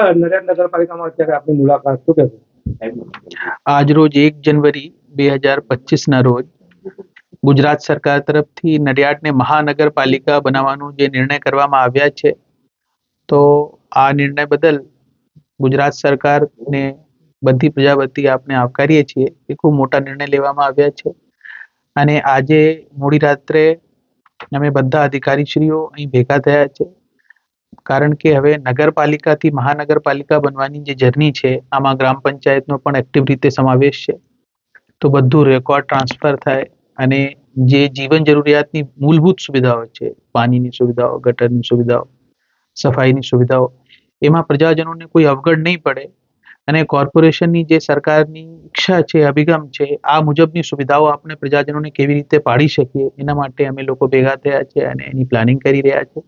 નડિયાદ નગરપાલિકામાં અત્યારે આપની મુલાકાત શું કહેશો? આજરોજ એક જનવરી બે હજાર પચીસના રોજ ગુજરાત સરકાર તરફથી નડિયાદને મહાનગરપાલિકા બનાવવાનું જે નિર્ણય કરવામાં આવ્યા છે, તો આ નિર્ણય બદલ ગુજરાત સરકારને બધી પ્રજા વતી આપને આવકારીએ છીએ. એ ખૂબ મોટા નિર્ણય લેવામાં આવ્યા છે. અને આજે મોડી રાત્રે અમે બધા અધિકારીશ્રીઓ અહીં ભેગા થયા છે. કારણ કે હવે નગરપાલિકાથી મહાનગરપાલિકા બનવાની જે જર્ની છે, આમાં ગ્રામ પંચાયતનો પણ એક્ટિવ રીતે સમાવેશ છે. તો બધું રેકોર્ડ ટ્રાન્સફર થાય અને જે જીવન જરૂરિયાતની મૂળભૂત સુવિધાઓ છે, પાણીની સુવિધાઓ, ગટરની સુવિધાઓ, સફાઈની સુવિધાઓ, એમાં પ્રજાજનોને કોઈ અવગણ નહીં પડે અને કોર્પોરેશનની જે સરકારની ઈચ્છા છે, અભિગમ છે, આ મુજબની સુવિધાઓ આપણે પ્રજાજનોને કેવી રીતે પાડી શકીએ, એના માટે અમે લોકો ભેગા થયા છે અને એની પ્લાનિંગ કરી રહ્યા છે.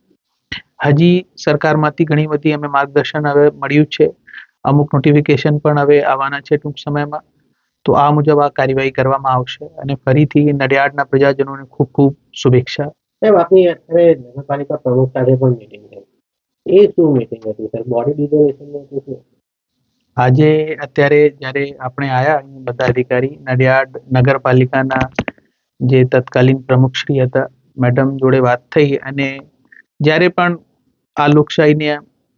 હજી સરકારમાંથી ઘણી બધી અમે માર્ગદર્શન હવે મળ્યું છે. અમુક નોટિફિકેશન પણ હવે આવવાના છે ટૂંક સમયમાં. તો આ મુજબ આ કાર્યવાહી કરવામાં આવશે અને ફરીથી નડિયાડના પ્રજાજનોને ખૂબ ખૂબ શુભેચ્છા. સાહેબ આપની અત્યારે નગરપાલિકા પ્રમુખ સાથે પણ મીટિંગ થઈ. એ શું મીટિંગ હતી સર? બોડી ડિઝોલ્યુશન હતું આજે અત્યારે જ્યારે આપણે આયા બધા અધિકારી નડિયાડ નગરપાલિકાના જે તત્કાલીન પ્રમુખશ્રી હતા મેડમ જોડે વાત થઈ અને જ્યારે પણ આ લોકશાહીની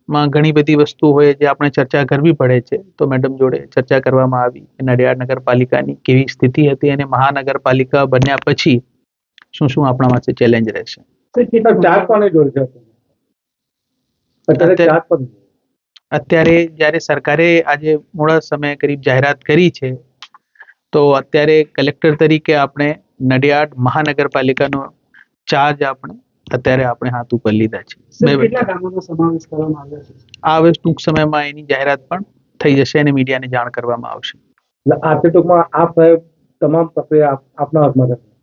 માં ઘણી બધી વસ્તુ હોય જે આપણે ચર્ચા કરવી પડે છે. તો મેડમ જોડે ચર્ચા કરવામાં આવી નડિયાડ નડિયાદ નગરપાલિકાની કેવી સ્થિતિ હતી અને મહાનગરપાલિકા બન્યા પછી શું શું આપણા માટે ચેલેન્જ રહેશે? અત્યારે? જ્યારે સરકારે આજે મોડા સમયે કરીબ જાહેરાત કરી છે તો અત્યારે કલેક્ટર તરીકે આપણે નડિયાદ મહાનગરપાલિકાનો ચાર્જ આપણે અત્યારે આપણે હાથ ઉપર લીધા છે. આ હવે ટૂંક સમયમાં એની જાહેરાત પણ થઈ જશે અને મીડિયાને જાણ કરવામાં આવશે. આથી ટૂંકમાં આ તમામ પ્રક્રિયા આપ- આપના હાથમાં રહેશે?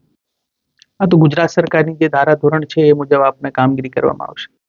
આ તો ગુજરાત સરકારની જે ધારા ધોરણ છે એ મુજબ આપણે કામગીરી કરવામાં આવશે.